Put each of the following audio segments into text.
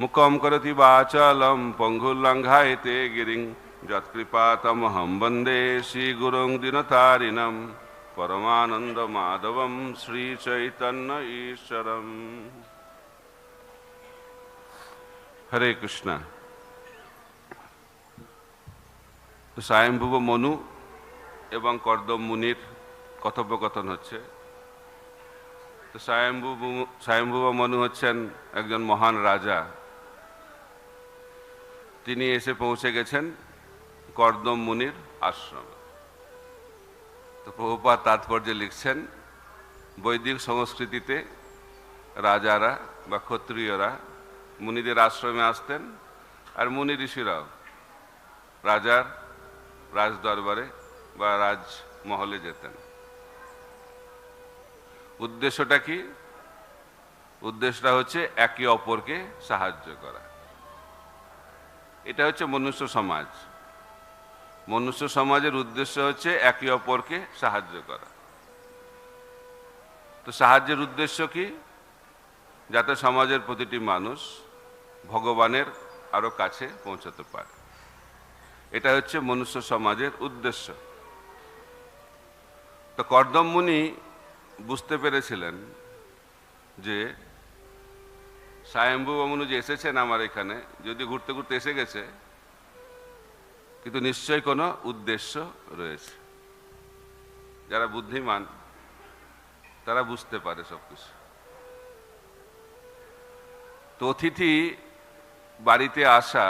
মুখম করতি বাচালম পঙ্গুল্লঙ্ঘায়তে গিরিং। যৎকৃপাতমহম বন্দে শ্রীগুরুং দিনতারিণম। পরমানন্দ মাধবম শ্রী চৈতন্য ঈশ্বরম। হরে কৃষ্ণ। তো স্বয়ংভুব মনু এবং কর্দম মুনির কথোপকথন হচ্ছে। তো স্বয়ম্ভুব মনু হচ্ছেন একজন মহান রাজা। তিনি এসে পৌঁছে গেছেন কর্দম মুনির আশ্রমে। তো প্রভুপাত তাৎপর্যে লিখছেন, বৈদিক সংস্কৃতিতে রাজারা বা ক্ষত্রিয়রা মুনিদের আশ্রমে আসতেন আর মুনি ঋষিরাও রাজার রাজ দরবারে বা রাজমহলে যেতেন। উদ্দেশ্যটা কি? উদ্দেশ্যটা হচ্ছে একে অপরকে সাহায্য করা। এটা হচ্ছে মনুষ্য সমাজ। মনুষ্য সমাজের উদ্দেশ্য হচ্ছে একে অপরকে সাহায্য করা। তো সাহায্যের উদ্দেশ্য কি? যাতে সমাজের প্রতিটি মানুষ ভগবানের আরও কাছে পৌঁছাতে পারে। এটা হচ্ছে মনুষ্য সমাজের উদ্দেশ্য। তো কর্দম মুনি বুঝতে পেরেছিলেন যে স্বয়ম্ভু বামনু যে এসেছেন আমার এখানে, যদি ঘুরতে ঘুরতে এসে গেছে, কিন্তু নিশ্চয়ই কোনো উদ্দেশ্য রয়েছে। যারা বুদ্ধিমান, তারা বুঝতে পারে সবকিছু। তো অতিথি বাড়িতে আসা,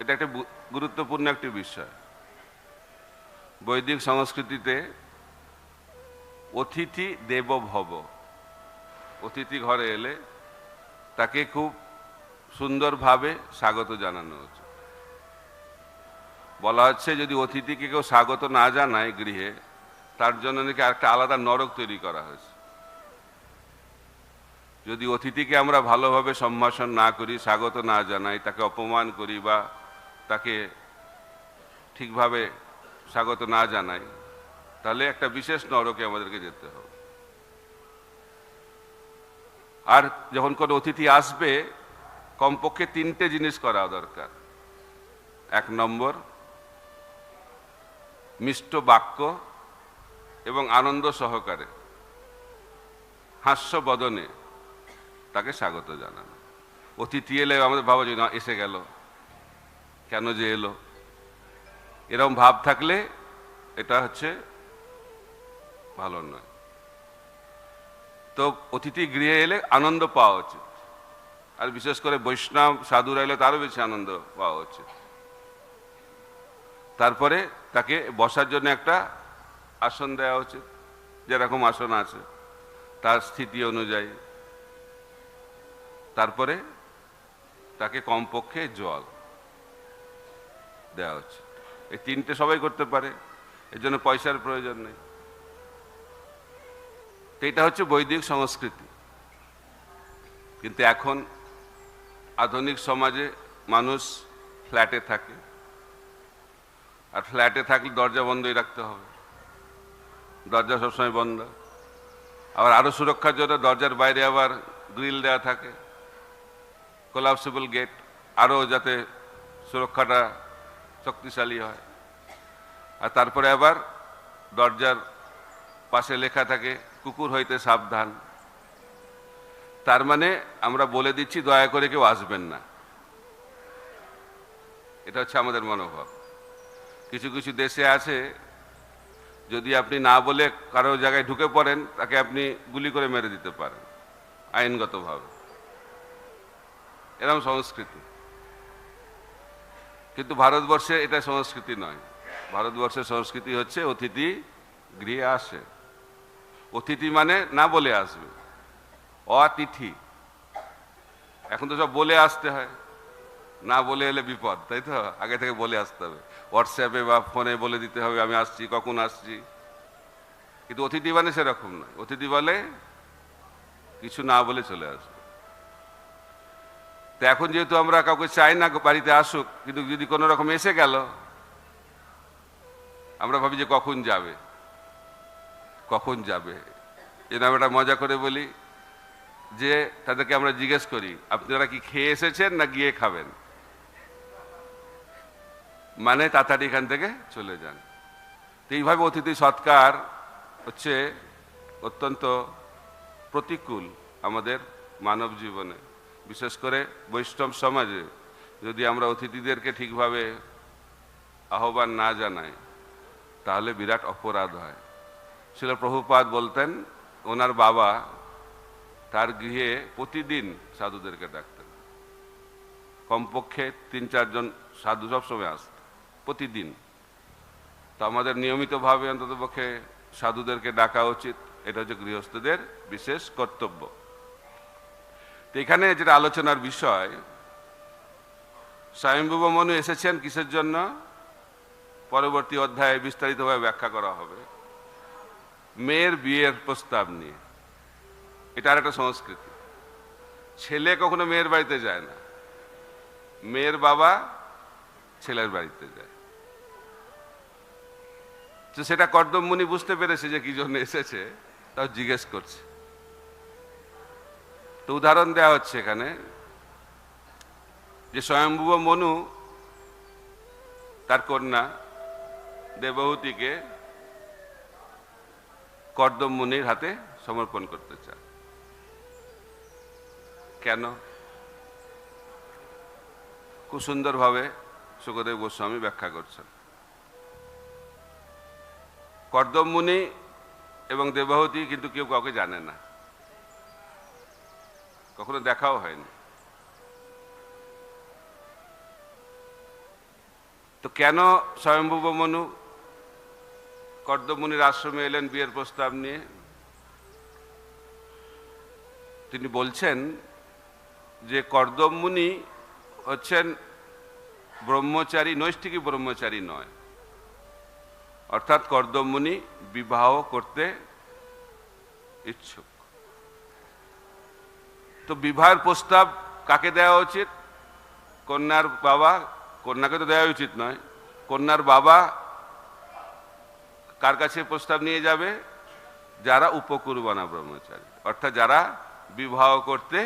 এটা একটা গুরুত্বপূর্ণ একটি বিষয়। বৈদিক সংস্কৃতিতে অতিথি দেব ভব অতিথি ঘরে এলে তাকে খুব সুন্দরভাবে স্বাগত জানানো হচ্ছে। বলা হচ্ছে যদি অতিথিকে কেউ স্বাগত না জানায় গৃহে, তার জন্য নাকি একটা আলাদা নরক তৈরি করা হয়েছে। যদি অতিথিকে আমরা ভালোভাবে সম্ভাষণ না করি, স্বাগত না জানাই, তাকে অপমান করি বা তাকে ঠিকভাবে স্বাগত না জানাই, তাহলে একটা বিশেষ নরকে আমাদেরকে যেতে হবে। আর যখন কোনো অতিথি আসবে, কমপক্ষে তিনটে জিনিস করা দরকার। এক নম্বর, মিষ্ট বাক্য এবং আনন্দ সহকারে, হাস্য বদনে তাকে স্বাগত জানানো। অতিথি এলে আমাদের ভাবা যে এসে গেল। কেন যে এলো? এরকম ভাব থাকলে এটা হচ্ছে ভালো নয়। তো অতিথি গৃহে এলে আনন্দ পাওয়া উচিত। আর বিশেষ করে বৈষ্ণব, সাধুরা এলে তারও বেশি আনন্দ পাওয়া উচিত। তারপরে তাকে বসার জন্য একটা আসন দেওয়া উচিত, যেরকম আসন আছে, তার স্থিতি অনুযায়ী। তারপরে তাকে কমপক্ষে জল দেওয়া উচিত। এই তিনটে সবাই করতে পারে, এর জন্য পয়সার প্রয়োজন নেই। তো এটা হচ্ছে বৈদিক সংস্কৃতি। কিন্তু এখন আধুনিক সমাজে মানুষ ফ্ল্যাটে থাকে। আর ফ্ল্যাটে থাকলে দরজা বন্ধই রাখতে হবে। দরজা সবসময় বন্ধ। আবার আরও সুরক্ষার জন্য দরজার বাইরে আবার গ্রিল দেওয়া থাকে। কোলাপসিবল গেট আরও যাতে সুরক্ষাটা শক্তিশালী হয়। আর তারপরে আবার দরজার পাশে লেখা থাকে কুকুর হইতে সাবধান। তার মানে আমরা বলে দিচ্ছি, দয়া করে কেউ আসবেন না। এটা হচ্ছে আমাদের মনোভাব। কিছু কিছু দেশে আছে, যদি আপনি না বলে কারও জায়গায় ঢুকে পড়েন, তাকে আপনি গুলি করে মেরে দিতে পারেন, আইনগতভাবে। এরকম সংস্কৃতি। কিন্তু ভারতবর্ষে এটা সংস্কৃতি নয়। ভারতবর্ষের সংস্কৃতি হচ্ছে, অতিথি গৃহে আসে। অতিথি মানে না বলে আসবে। অতিথি। এখন তো সব বলে আসতে হয়। না বলে এলে বিপদ, তাই তো? আগে থেকে বলে আসতে হবে। হোয়াটসঅ্যাপে বা ফোনে বলে দিতে হবে, আমি আসছি, কখন আসছি? কিন্তু অতিথি মানে সেরকম নয়। অতিথি বলে কিছু না বলে চলে আসবে। তো এখন যেহেতু আমরা কাউকে চাই না বাড়িতে আসুক, কিন্তু যদি কোনো রকম এসে গেল, আমরা ভাবি যে কখন যাবে। কখন যাবে? এরকম একটা মজা করে বলি যে, তাদেরকে আমরা জিজ্ঞেস করি, আপনারা কি খেয়ে এসেছেন না গিয়ে খাবেন? মানে তাড়াতাড়ি এখান থেকে চলে যান। তো এইভাবে অতিথি সৎকার হচ্ছে অত্যন্ত প্রতিকূল আমাদের মানব জীবনে। বিশেষ করে বৈষ্ণব সমাজে যদি আমরা অতিথিদেরকে ঠিকভাবে আহ্বান না জানাই, তাহলে বিরাট অপরাধ হয়। শিল প্রভুপাদ বলতেন, ওনার বাবা তার গৃহে প্রতিদিন সাধুদেরকে ডাকতেন। কমপক্ষে তিন চারজন সাধু সবসময় আসত, প্রতিদিন। তো আমাদের নিয়মিতভাবে অন্ততপক্ষে সাধুদেরকে ডাকা উচিত। এটা হচ্ছে গৃহস্থদের বিশেষ কর্তব্য। তো এখানে যেটা আলোচনার বিষয় স্বয়ংভূব মনু এসেছেন কিসের জন্য? পরবর্তী অধ্যায়ে বিস্তারিতভাবে ব্যাখ্যা করা হবে। মেয়ের বিয়ের প্রস্তাব নিয়ে। এটা আর একটা সংস্কৃতি। ছেলে কখনো মেয়ের বাড়িতে যায় না। মেয়ের বাবা ছেলের বাড়িতে যায়। তো সেটা কর্দম মুনি বুঝতে পেরেছে যে কি জন্য এসেছে, তাও জিজ্ঞেস করছে। তো উদাহরণ দেওয়া হচ্ছে এখানে যে স্বয়ম্ভুব মনু তার কন্যা দেবহূতিকে কর্দম মুনির হাতে সমর্পণ করতে চান কেন? খুব সুন্দরভাবে সুখদেব গোস্বামী ব্যাখ্যা করছেন। কর্দম মুনি এবং দেবাহতী কিন্তু কেউ কাউকে জানে না। কখনো দেখাও হয়নি। তো কেন স্বয়ম্ভুব মনু কর্দমুনির আশ্রমে এলেন বিয়ের প্রস্তাব নিয়ে। তিনি বলছেন যে কর্দম মুনি হচ্ছেন ব্রহ্মচারী, নৈষ্ঠিকী ব্রহ্মচারী নয়। অর্থাৎ কর্দম মুনি বিবাহ করতে ইচ্ছুক। তো বিবাহের প্রস্তাব কাকে দেওয়া উচিত? কন্যার বাবা, কন্যাকে তো দেওয়া উচিত নয়। কন্যার বাবা কার কাছে প্রস্তাব নিয়ে যাবে? যারা উপকুরবানা ব্রহ্মচারী। অর্থাৎ যারা বিবাহ করতে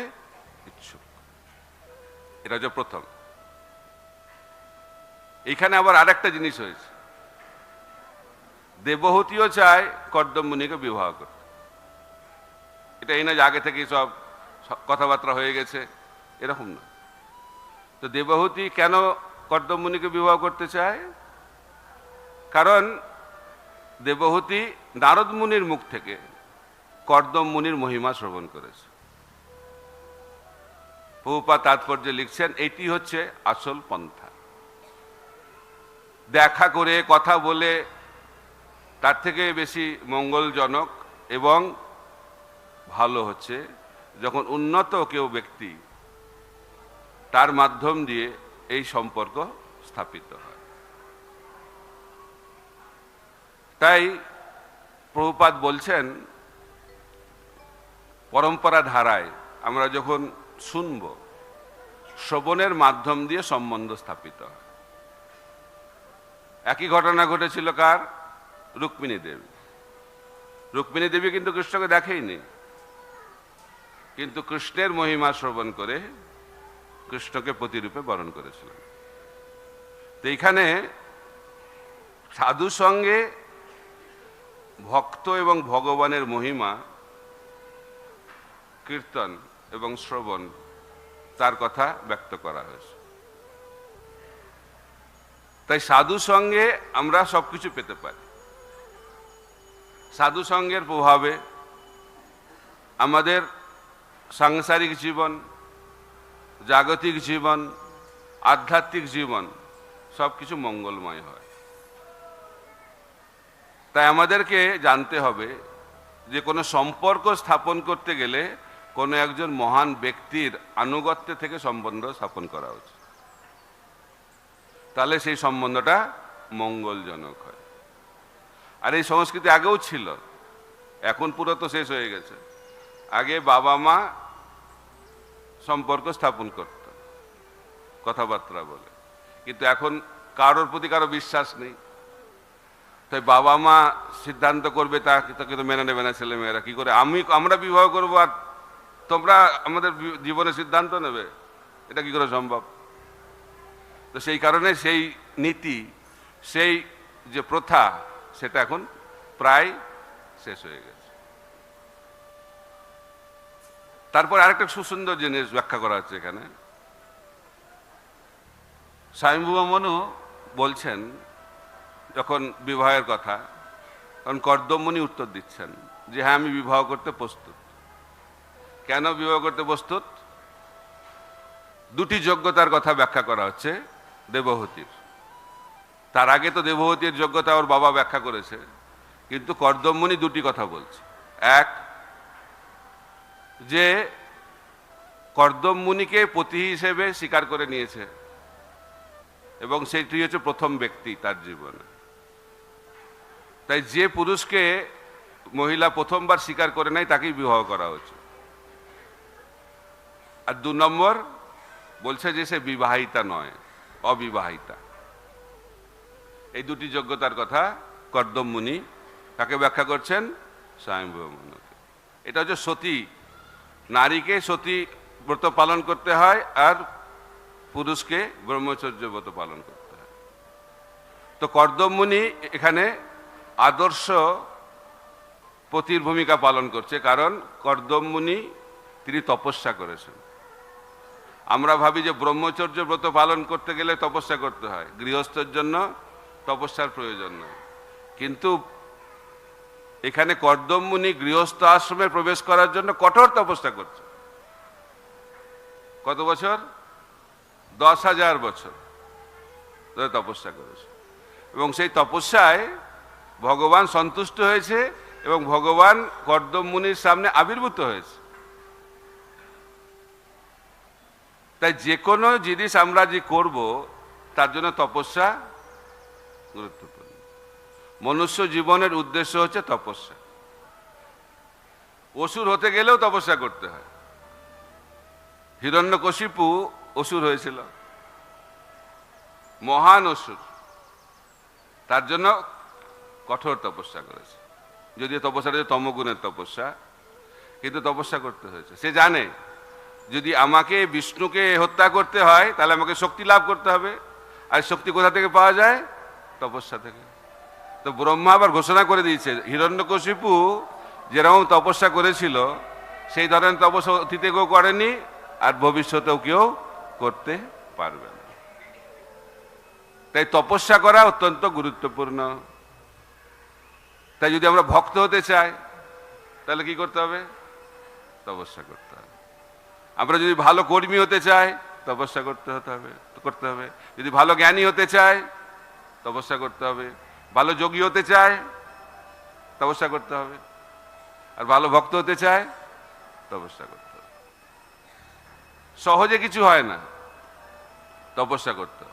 ইচ্ছুক। এটা হচ্ছে প্রথম। এখানে আবার আরেকটা জিনিস হয়েছে। দেবহূতিও চায় কর্দম মুনিকে বিবাহ করতে। এটা এই না যে আগে থেকেই সব কথাবার্তা হয়ে গেছে। এরকম না তো দেবহূতি কেন কর্দম মুনিকে বিবাহ করতে চায়? কারণ দেবহূতি নারদ মুনির মুখ থেকে কর্দম মুনির মহিমা শ্রবণ করেছে। বহুপা তাৎপর্য লিখছেন, এটি হচ্ছে আসল পন্থা। দেখা করে, কথা বলে, তার থেকে বেশি মঙ্গলজনক এবং ভালো হচ্ছে যখন উন্নত কেউ ব্যক্তি তার মাধ্যম দিয়ে এই সম্পর্ক স্থাপিত হয়। তাই প্রভুপাত বলছেন, পরম্পরা ধারায় আমরা যখন শুনব, শ্রবণের মাধ্যম দিয়ে সম্বন্ধ স্থাপিত একই ঘটনা ঘটেছিল কার? রুক্মিণী দেবী। রুক্মিণী দেবী কিন্তু কৃষ্ণকে দেখেইনি। কিন্তু কৃষ্ণের মহিমা শ্রবণ করে কৃষ্ণকে প্রতিরূপে বরণ করেছিলেন। তো এইখানে সাধু সঙ্গে ভক্ত এবং ভগবানের মহিমা, কীর্তন এবং শ্রবণ, তার কথা ব্যক্ত করা হয়েছে। তাই সাধু সঙ্গে আমরা সবকিছু পেতে পারি। সাধু সঙ্গের প্রভাবে আমাদের সাংসারিক জীবন, জাগতিক জীবন, আধ্যাত্মিক জীবন সব কিছু মঙ্গলময় হয়। তাই আমাদেরকে জানতে হবে যে কোনো সম্পর্ক স্থাপন করতে গেলে কোনো একজন মহান ব্যক্তির আনুগত্য থেকে সম্বন্ধ স্থাপন করা উচিত। তাহলে সেই সম্বন্ধটা মঙ্গলজনক হয়। আর এই সংস্কৃতি আগেও ছিল, এখন পুরো তো শেষ হয়ে গেছে। আগে বাবা মা সম্পর্ক স্থাপন করত, কথাবার্তা বলে। কিন্তু এখন কারোর প্রতি কারও বিশ্বাস নেই। তাই বাবা মা সিদ্ধান্ত করবে, তা তাকে তো মেনে নেবে না ছেলে মেয়েরা কি করে? আমি আমরা বিবাহ করব আর তোমরা আমাদের জীবনে সিদ্ধান্ত নেবে। এটা কি করে সম্ভব? তো সেই কারণে সেই নীতি, সেই যে প্রথা, সেটা এখন প্রায় শেষ হয়ে গেছে। তারপর আরেকটা সুসুন্দর জিনিস ব্যাখ্যা করা হচ্ছে এখানে। স্বয়ংভূ মনু বলছেন যখন বিবাহের কথা, তখন কর্দমণি উত্তর দিচ্ছেন যে হ্যাঁ আমি বিবাহ করতে প্রস্তুত। কেন বিবাহ করতে প্রস্তুত? দুটি যোগ্যতার কথা ব্যাখ্যা করা হচ্ছে, দেবহতীর। তার আগে তো দেবহতীর যোগ্যতা ওর বাবা ব্যাখ্যা করেছে, কিন্তু কর্দমণি দুটি কথা বলছে। এক, যে কর্দম পতি হিসেবে স্বীকার করে নিয়েছে, এবং সেটি হচ্ছে প্রথম ব্যক্তি তার জীবনে। তাই যে পুরুষকে মহিলা প্রথমবার স্বীকার করে নেয় তাকেই বিবাহ করা উচিত আর দু নম্বর, বলছে যে সে বিবাহিতা নয়, অবিবাহিতা। এই দুটি যোগ্যতার কথা কর্দম মুনি তাকে ব্যাখ্যা করছেন মনুকে এটা হচ্ছে সতী। নারীকে সতী ব্রত পালন করতে হয় আর পুরুষকে ব্রহ্মচর্য ব্রত পালন করতে হয়। তো কর্দমমুনি এখানে আদর্শ পতির ভূমিকা পালন করছে, কারণ কর্দমমুনি তিনি তপস্যা করেছেন। আমরা ভাবি যে ব্রহ্মচর্য ব্রত পালন করতে গেলে তপস্যা করতে হয়, গৃহস্থের জন্য তপস্যার প্রয়োজন নয়। কিন্তু এখানে কর্দমমুনি গৃহস্থ আশ্রমে প্রবেশ করার জন্য কঠোর তপস্যা করছে। কত বছর? দশ হাজার বছর তপস্যা করেছে। এবং সেই তপস্যায় ভগবান সন্তুষ্ট হয়েছে এবং ভগবান কর্দম মুনির সামনে আবির্ভূত হয়েছে। তাই যে কোনো জিনিস আমরা যে করব, তার জন্য তপস্যা গুরুত্বপূর্ণ। মনুষ্য জীবনের উদ্দেশ্য হচ্ছে তপস্যা। অসুর হতে গেলেও তপস্যা করতে হয়। হিরণ্যকশিপু অসুর হয়েছিল। মহান অসুর। তার জন্য কঠোর তপস্যা করেছে। যদিও তপস্যাটা হচ্ছে তমগুণের তপস্যা, কিন্তু তপস্যা করতে হয়েছে। সে জানে, যদি আমাকে বিষ্ণুকে হত্যা করতে হয়, তাহলে আমাকে শক্তি লাভ করতে হবে। আর শক্তি কোথা থেকে পাওয়া যায়? তপস্যা থেকে। তো ব্রহ্মা আবার ঘোষণা করে দিয়েছে, হিরণ্যকশিপু যেরকম তপস্যা করেছিল, সেই ধরনের তপস্যা অতীতে কেউ করেনি, আর ভবিষ্যতেও কেউ করতে পারবে না। তাই তপস্যা করা অত্যন্ত গুরুত্বপূর্ণ। তাই যদি আমরা ভক্ত হতে চাই, তাহলে কি করতে হবে? তপস্যা করতে হবে। আমরা যদি ভালো কর্মী হতে চাই, তপস্যা করতে হতে হবে, করতে হবে। যদি ভালো জ্ঞানী হতে চাই, তপস্যা করতে হবে। ভালো যোগী হতে চায় তপস্যা করতে হবে। আর ভালো ভক্ত হতে চায় তপস্যা করতে হবে। সহজে কিছু হয় না, তপস্যা করতে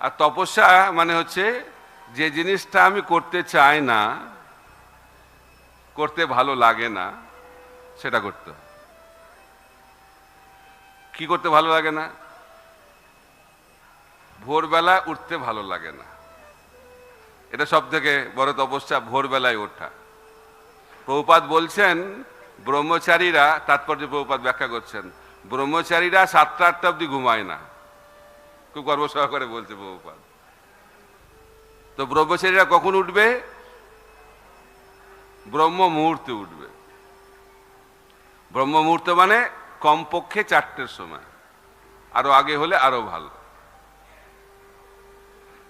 আর তপস্যা মানে হচ্ছে যে জিনিসটা আমি করতে চাই না, করতে ভালো লাগে না, সেটা করতে কি করতে ভালো লাগে না? ভোরবেলা উঠতে ভালো লাগে না। এটা সব থেকে বড় তপস্যা, ভোরবেলায় ওঠা। প্রভুপাত বলছেন, ব্রহ্মচারীরা, তাৎপর্য প্রভুপাত ব্যাখ্যা করছেন, ব্রহ্মচারীরা সাতটা আটটা অব্দি ঘুমায় না। খুব গর্ব সহকারে বলছে প্রভুপাত তো ব্রহ্মচারীরা কখন উঠবে? ব্রহ্ম মুহূর্তে উঠবে। ব্রহ্ম মুহূর্ত মানে কমপক্ষে চারটের সময়। আরও আগে হলে আরও ভালো।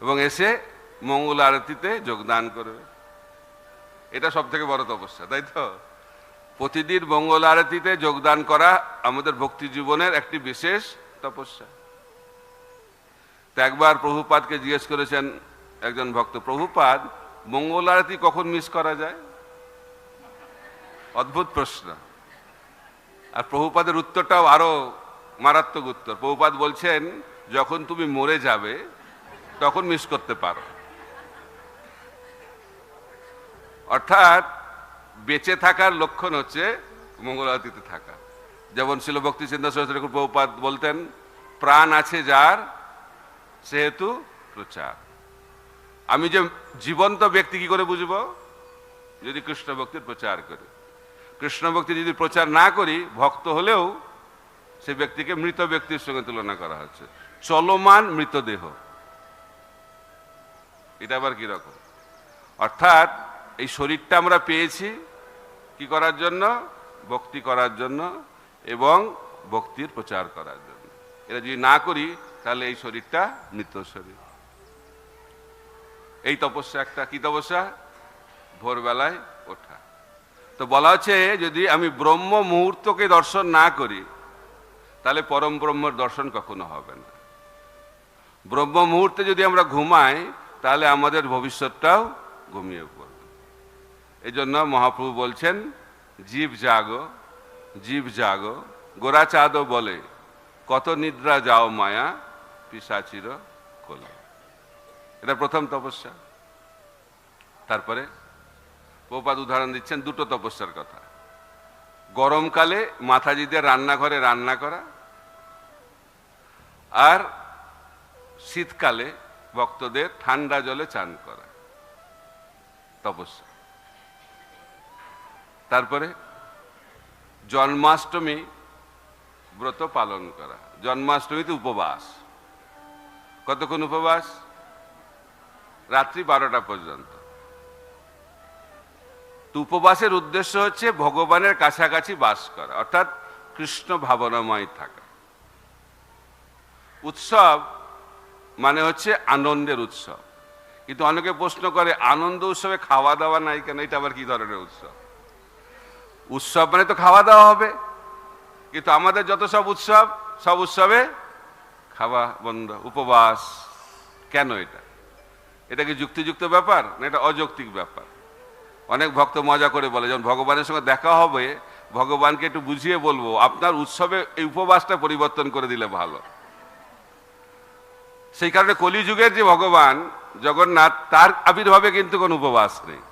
এবং এসে মঙ্গল আরতিতে যোগদান করবে। এটা সব থেকে বড় তপস্যা, তাই তো? প্রতিদিন মঙ্গল আরতিতে যোগদান করা আমাদের ভক্তি জীবনের একটি বিশেষ তপস্যা। তো একবার প্রভুপাদকে জিজ্ঞেস করেছেন একজন ভক্ত, প্রভুপাদ মঙ্গল আরতি কখন মিস করা যায়? অদ্ভুত প্রশ্ন। আর প্রভুপাদের উত্তরটাও আরও মারাত্মক উত্তর। প্রভুপাদ বলছেন, যখন তুমি মরে যাবে, তখন মিস করতে পারো। অর্থাৎ বেঁচে থাকার লক্ষণ হচ্ছে মঙ্গলাতিতে থাকা। যেমন ছিল ভক্তি চিন্তা সরস্বতী প্রভুপাদ বলতেন, প্রাণ আছে যার, সেহেতু প্রচার। আমি যে জীবন্ত ব্যক্তি কি করে বুঝব? যদি কৃষ্ণ ভক্তির প্রচার করি। কৃষ্ণ ভক্তি যদি প্রচার না করি, ভক্ত হলেও সে ব্যক্তিকে মৃত ব্যক্তির সঙ্গে তুলনা করা হচ্ছে। চলমান মৃতদেহ এটা আবার কীরকম অর্থাৎ এই শরীরটা আমরা পেয়েছি কি করার জন্য? ভক্তি করার জন্য এবং ভক্তির প্রচার করার জন্য। এটা যদি না করি, তাহলে এই শরীরটা মৃত শরীর। এই তপস্যা একটা, কি তপস্যা? ভোরবেলায় ওঠা। তো বলা হচ্ছে, যদি আমি ব্রহ্ম মুহূর্তকে দর্শন না করি, তাহলে পরম ব্রহ্মর দর্শন কখনো হবে না। ব্রহ্ম মুহূর্তে যদি আমরা ঘুমাই, তাহলে আমাদের ভবিষ্যৎটাও ঘুমিয়ে পড়বে। এই জন্য মহাপ্রভু বলছেন, জীব জাগো জীব জাগো। গোরা চাঁদও বলে, কত নিদ্রা যাও মায়া, পিসাচির কোলে। এটা প্রথম তপস্যা। তারপরে প্রপাত উদাহরণ দিচ্ছেন, দুটো তপস্যার কথা। গরমকালে মাথাজিদের রান্নাঘরে রান্না করা আর শীতকালে ভক্তদের ঠান্ডা জলে চান করা। তপস্যা। তারপরে জন্মাষ্টমী ব্রত পালন করা। জন্মাষ্টমীতে উপবাস। কতক্ষণ উপবাস? রাত্রি বারোটা পর্যন্ত। উপবাসের উদ্দেশ্য হচ্ছে ভগবানের কাছাকাছি বাস করা, অর্থাৎ কৃষ্ণ ভাবনাময় থাকা। উৎসব মানে হচ্ছে আনন্দের উৎসব। কিন্তু অনেকে প্রশ্ন করে, আনন্দ উৎসবে খাওয়া দাওয়া নাই কেন? এটা আবার কি ধরনের উৎসব? উৎসব মানে তো খাওয়া দাওয়া হবে। কিন্তু আমাদের যত সব উৎসব, সব উৎসবে খাওয়া বন্ধ, উপবাস। কেন এটা? এটা কি যুক্তিযুক্ত ব্যাপার না এটা অযৌক্তিক ব্যাপার? অনেক ভক্ত মজা করে বলে, যখন ভগবানের সঙ্গে দেখা হবে, ভগবানকে একটু বুঝিয়ে বলব, আপনার উৎসবে এই উপবাসটা পরিবর্তন করে দিলে ভালো। সেই কারণে কলিযুগের যে ভগবান জগন্নাথ, তার আবির্ভাবে কিন্তু কোনো উপবাস নেই।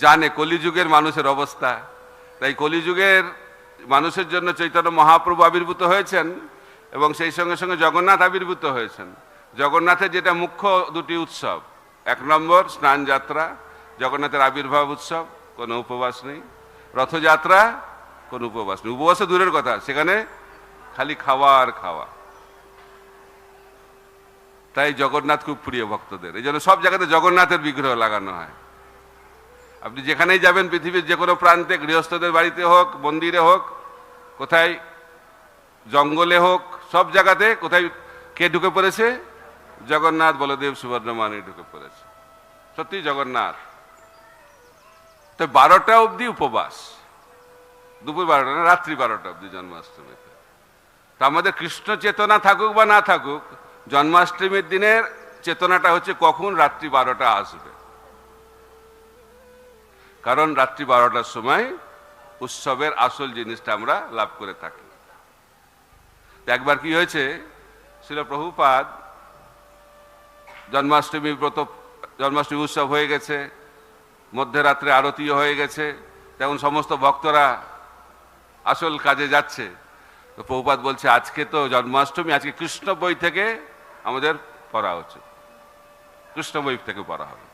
জানে কলিযুগের মানুষের অবস্থা। তাই কলিযুগের মানুষের জন্য চৈতন্য মহাপ্রভু আবির্ভূত হয়েছেন এবং সেই সঙ্গে সঙ্গে জগন্নাথ আবির্ভূত হয়েছেন। জগন্নাথের যেটা মুখ্য দুটি উৎসব, এক নম্বর স্নান যাত্রা, জগন্নাথের আবির্ভাব উৎসব, কোনো উপবাস নেই। রথযাত্রা, কোনো উপবাস নেই। উপবাসে দূরের কথা, সেখানে খালি খাওয়া আর খাওয়া। তাই জগন্নাথ খুব প্রিয় ভক্তদের। এই জন্য সব জায়গাতে জগন্নাথের বিগ্রহ লাগানো হয়। আপনি যেখানেই যাবেন, পৃথিবীর যে কোনো প্রান্তে, গৃহস্থদের বাড়িতে হোক, মন্দিরে হোক, কোথায় জঙ্গলে হোক, সব জায়গাতে কোথায় কে ঢুকে পড়েছে? জগন্নাথ বলদেব সুবর্ণমানি ঢুকে পড়েছে। সত্যি জগন্নাথ। তো বারোটা অবধি উপবাস। দুপুর বারোটা না, রাত্রি বারোটা অবধি জন্মাষ্টমীতে। তা আমাদের কৃষ্ণ চেতনা থাকুক বা না থাকুক, জন্মাষ্টমীর দিনের চেতনাটা হচ্ছে কখন রাত্রি বারোটা আসবে। কারণ রাত্রি বারোটার সময় উৎসবের আসল জিনিসটা আমরা লাভ করে থাকি। একবার কি হয়েছে? ছিল প্রভুপাদ জন্মাষ্টমী ব্রত, জন্মাষ্টমী উৎসব হয়ে গেছে মধ্যরাত্রে আরতিও হয়ে গেছে, তেমন সমস্ত ভক্তরা আসল কাজে যাচ্ছে। তো প্রভুপাত বলছে, আজকে তো জন্মাষ্টমী, আজকে কৃষ্ণ বই থেকে আমাদের পড়া উচিত। কৃষ্ণ বই থেকে পড়া হবে।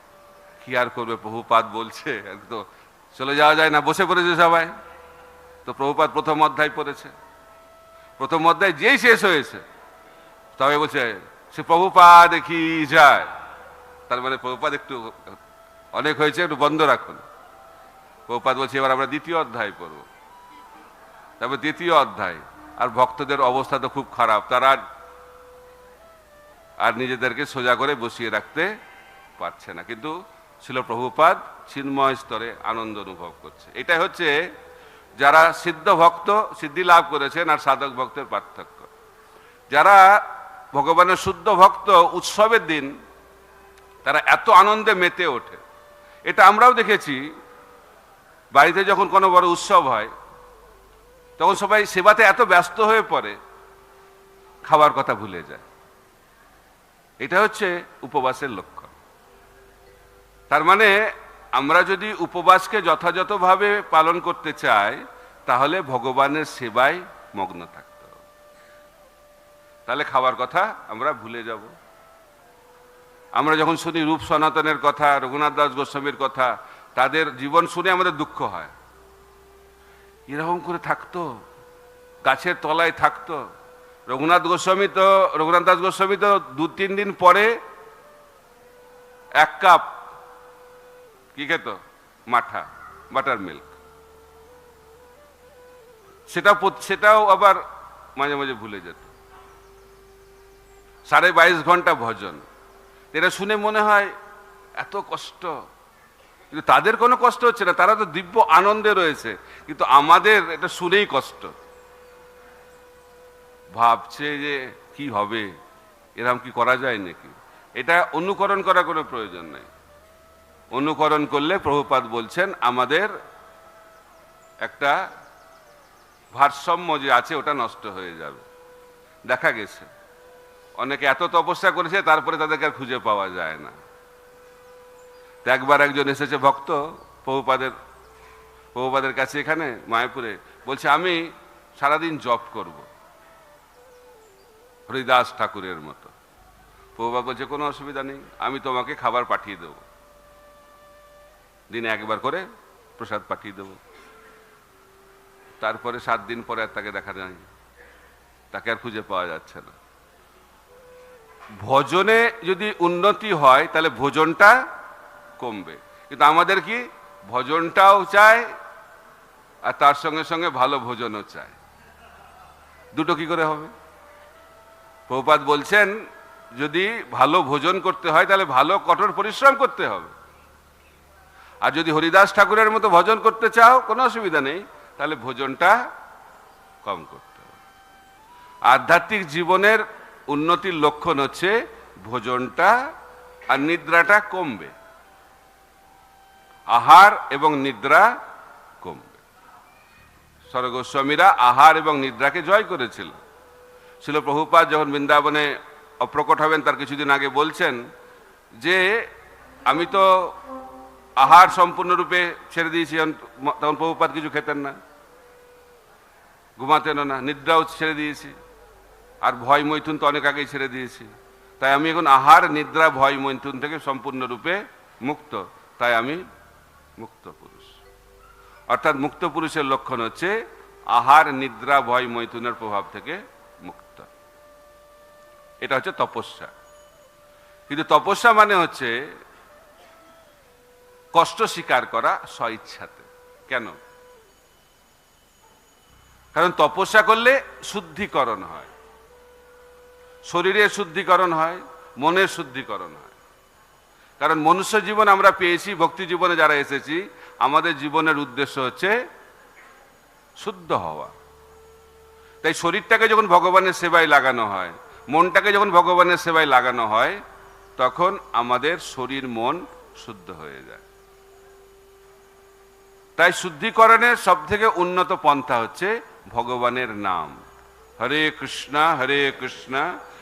কি আর করবে প্রভুপাত বলছে তো চলে যাওয়া যায় না, বসে পড়েছে সবাই। তো প্রভুপাত প্রথম অধ্যায় পড়েছে। প্রথম অধ্যায় যেই শেষ হয়েছে, তবে বলছে সে প্রভুপাদ কি যায়? তার মানে প্রভুপাদ একটু অনেক হয়েছে, একটু বন্ধ রাখুন। প্রভুপাদ বলছে, এবার আমরা দ্বিতীয় অধ্যায় পড়ব। তারপর দ্বিতীয় অধ্যায়, আর ভক্তদের অবস্থা তো খুব খারাপ, তারা আর নিজেদেরকে সোজা করে বসিয়ে রাখতে পারছে না। কিন্তু ছিল প্রভুপাদ চিন্ময় স্তরে আনন্দ অনুভব করছে। এটাই হচ্ছে যারা সিদ্ধ ভক্ত, সিদ্ধি লাভ করেছেন আর সাধক ভক্তের পার্থক্য। যারা ভগবানের শুদ্ধ ভক্ত উৎসবের দিন তারা এত আনন্দে মেতে ওঠে। এটা আমরাও দেখেছি। বাড়িতে যখন কোনো বড় উৎসব হয়, তখন সবাই সেবাতে এত ব্যস্ত হয়ে পড়ে খাবার কথা ভুলে যায়। এটা হচ্ছে উপবাসের লক্ষণ। তার মানে আমরা যদি উপবাসকে যথাযথভাবে পালন করতে চাই, তাহলে ভগবানের সেবায় মগ্ন হবে। তাহলে খাওয়ার কথা আমরা ভুলে যাব। আমরা যখন শুনি রূপ সনাতনের কথা, রঘুনাথ দাস গোস্বামীর কথা, তাদের জীবন শুনে আমাদের দুঃখ হয়। এরকম করে থাকতো, গাছের তলায় থাকতো। রঘুনাথ গোস্বামী তো, রঘুনাথ দাস গোস্বামী তো দু তিন দিন পরে এক কাপ কি খেত? মাঠা, বাটার মিল্ক। সেটা সেটাও আবার মাঝে মাঝে ভুলে যেত। সাড়ে বাইশ ঘণ্টা ভজন। এটা শুনে মনে হয় এত কষ্ট। কিন্তু তাদের কোনো কষ্ট হচ্ছে না, তারা তো দিব্য আনন্দে রয়েছে। কিন্তু আমাদের এটা শুনেই কষ্ট। ভাবছে যে কি হবে, এরকম কি করা যায় নাকি? এটা অনুকরণ করার কোনো প্রয়োজন নেই। অনুকরণ করলে প্রভুপাত বলছেন, আমাদের একটা ভারসাম্য যে আছে, ওটা নষ্ট হয়ে যাবে। দেখা গেছে। অনেকে এত তপস্যা করেছে, তারপরে তাদেরকে আর খুঁজে পাওয়া যায় না। তো একবার একজন এসেছে ভক্ত, প্রভুপাদের প্রভুপাদের কাছে এখানে, মায়াপুরে, বলছে, আমি সারাদিন জপ করব। হরিদাস ঠাকুরের মতো। প্রভুপাদ বলছে, কোনো অসুবিধা নেই, আমি তোমাকে খাবার পাঠিয়ে দেব। দিনে একবার করে প্রসাদ পাঠিয়ে দেব। তারপরে সাত দিন পরে আর তাকে দেখা যায় তাকে আর খুঁজে পাওয়া যাচ্ছে না। ভজনে যদি উন্নতি হয়, তাহলে ভোজনটা কমবে। কিন্তু আমাদের কি ভোজনটাও চাই, আর তার সঙ্গে সঙ্গে ভালো ভোজনও চাই। দুটো কি করে হবে? প্রপাত বলছেন, যদি ভালো ভোজন করতে হয়, তাহলে ভালো কঠোর পরিশ্রম করতে হবে। আর যদি হরিদাস ঠাকুরের মতো ভজন করতে চাও, কোনো অসুবিধা নেই, তাহলে ভোজনটা কম করতে হবে। আধ্যাত্মিক জীবনের উন্নতির লক্ষণ হচ্ছে ভোজনটা আর নিদ্রাটা কমবে। আহার এবং নিদ্রা কমবে। স্বর্গস্বামীরা আহার এবং নিদ্রাকে জয় করেছিল। ছিল প্রভুপাদ যখন বৃন্দাবনে অপ্রকট হবেন, তার কিছুদিন আগে বলছেন যে, আমি তো আহার সম্পূর্ণরূপে ছেড়ে দিয়েছি তখন প্রভুপাত কিছু খেতেন না, ঘুমাতেনও না, নিদ্রাও ছেড়ে দিয়েছি। আর ভয় মৈথুন তো অনেক আগেই ছেড়ে দিয়েছি। তাই আমি এখন আহার, নিদ্রা, ভয় মৈথুন থেকে সম্পূর্ণরূপে মুক্ত। তাই আমি মুক্ত পুরুষ। অর্থাৎ মুক্ত পুরুষের লক্ষণ হচ্ছে আহার, নিদ্রা, ভয় মৈথুনের প্রভাব থেকে মুক্ত। এটা হচ্ছে তপস্যা। কিন্তু তপস্যা মানে হচ্ছে কষ্ট স্বীকার করা স্বইচ্ছাতে। কেন? কারণ তপস্যা করলে শুদ্ধিকরণ হয়। শরীরের শুদ্ধিকরণ হয় মনের শুদ্ধিকরণ হয়। কারণ মনুষ্য জীবন আমরা পেয়েছি, ভক্তি জীবনে যারা এসেছি, আমাদের জীবনের উদ্দেশ্য হচ্ছে শুদ্ধ হওয়া। তাই শরীরটাকে যখন ভগবানের সেবায় লাগানো হয়, মনটাকে যখন ভগবানের সেবায় লাগানো হয়, তখন আমাদের শরীর, মন শুদ্ধ হয়ে যায়। তাই শুদ্ধিকরণের সব থেকে উন্নত পন্থা হচ্ছে ভগবানের নাম। হরে কৃষ্ণ হরে কৃষ্ণ